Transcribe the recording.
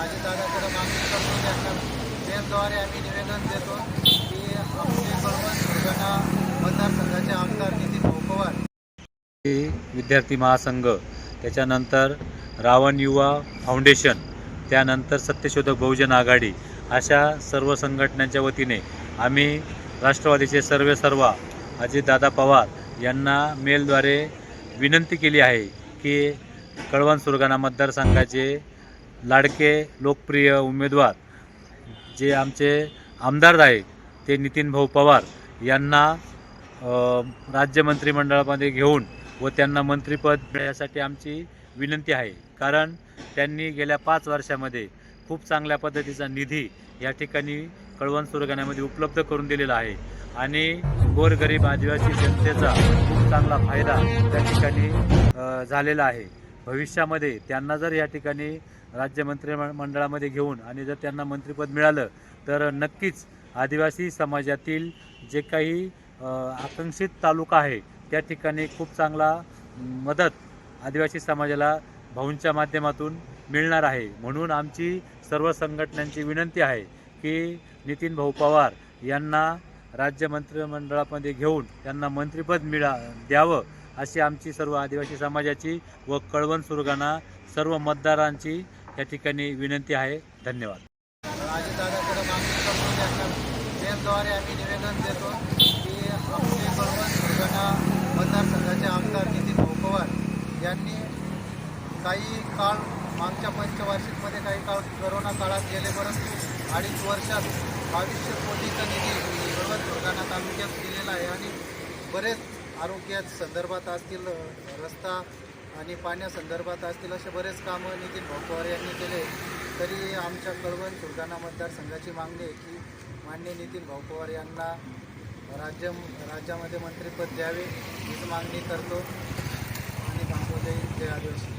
अजितदादाकडे मागणी करतो त्यांना मेलद्वारे आम्ही निवेदन देतो की आमचे कळवण दुर्घटना मतदारसंघाचे आमदार नितीन भाऊ पवार विद्यार्थी महासंघ त्याच्यानंतर रावण युवा फाउंडेशन त्यानंतर सत्यशोधक बहुजन आघाडी अशा सर्व संघटनांच्या वतीने आम्ही राष्ट्रवादीचे सर्वे सर्वा अजितदादा पवार यांना मेलद्वारे विनंती केली आहे की कळवण सुरगाणा मतदारसंघाचे लाडके लोकप्रिय उमेदवार जे आमचे आमदार आहेत ते नितीन भाऊ पवार यांना राज्य मंत्रिमंडळामध्ये घेऊन व त्यांना मंत्रिपद मिळण्यासाठी आमची विनंती आहे. कारण त्यांनी गेल्या पाच वर्षामध्ये खूप चांगल्या पद्धतीचा निधी या ठिकाणी कळवण सुरगाण्यामध्ये उपलब्ध करून दिलेला आहे. आणि गोरगरीब आदिवासी जनतेचा खूप चांगला फायदा त्या ठिकाणी झालेला आहे. भविष्यामध्ये त्यांना जर या ठिकाणी राज्य मंत्रिमंडळामध्ये घेऊन आणि जर त्यांना मंत्रिपद मिळालं तर नक्कीच आदिवासी समाजातील जे काही आकांक्षित तालुका आहे त्या ठिकाणी खूप चांगला मदत आदिवासी समाजाला भाऊंच्या माध्यमातून मिळणार आहे. म्हणून आमची सर्व संघटनांची विनंती आहे की नितीन भाऊ पवार यांना राज्य मंत्रिमंडळामध्ये घेऊन त्यांना मंत्रिपद मिळा द्यावं. अशी आमची सर्व आदिवासी समाजाची व कळवण सुरगाणा सर्व मतदारांची या ठिकाणी विनंती आहे. धन्यवाद. अजितदादाकडे आम्ही निवेदन देतो की आमचे कळवण सुरगाणा मतदारसंघाचे आमदार नितीन भाऊ यांनी काही काळ मागच्या पंचवार्षिकमध्ये काही काळ करोना काळात गेले परंतु अडीच वर्षात बावीसशे कोटीचा निधी कळवण सुरगाणा तालुक्यात दिलेला आहे आणि बरेच आरोग्या संदर्भात असतील रस्ता आणि पाण्यासंदर्भात असतील असे बरेच कामं नितीन भाऊपवार यांनी केले. तरी आमच्या कळवण सुलताना मतदारसंघाची मागणी आहे की मान्य नितीन भाऊपवार यांना राज्य राज्यामध्ये मंत्रिपद द्यावे हीच मागणी करतो. आणि थांबवले जय आदिवासी.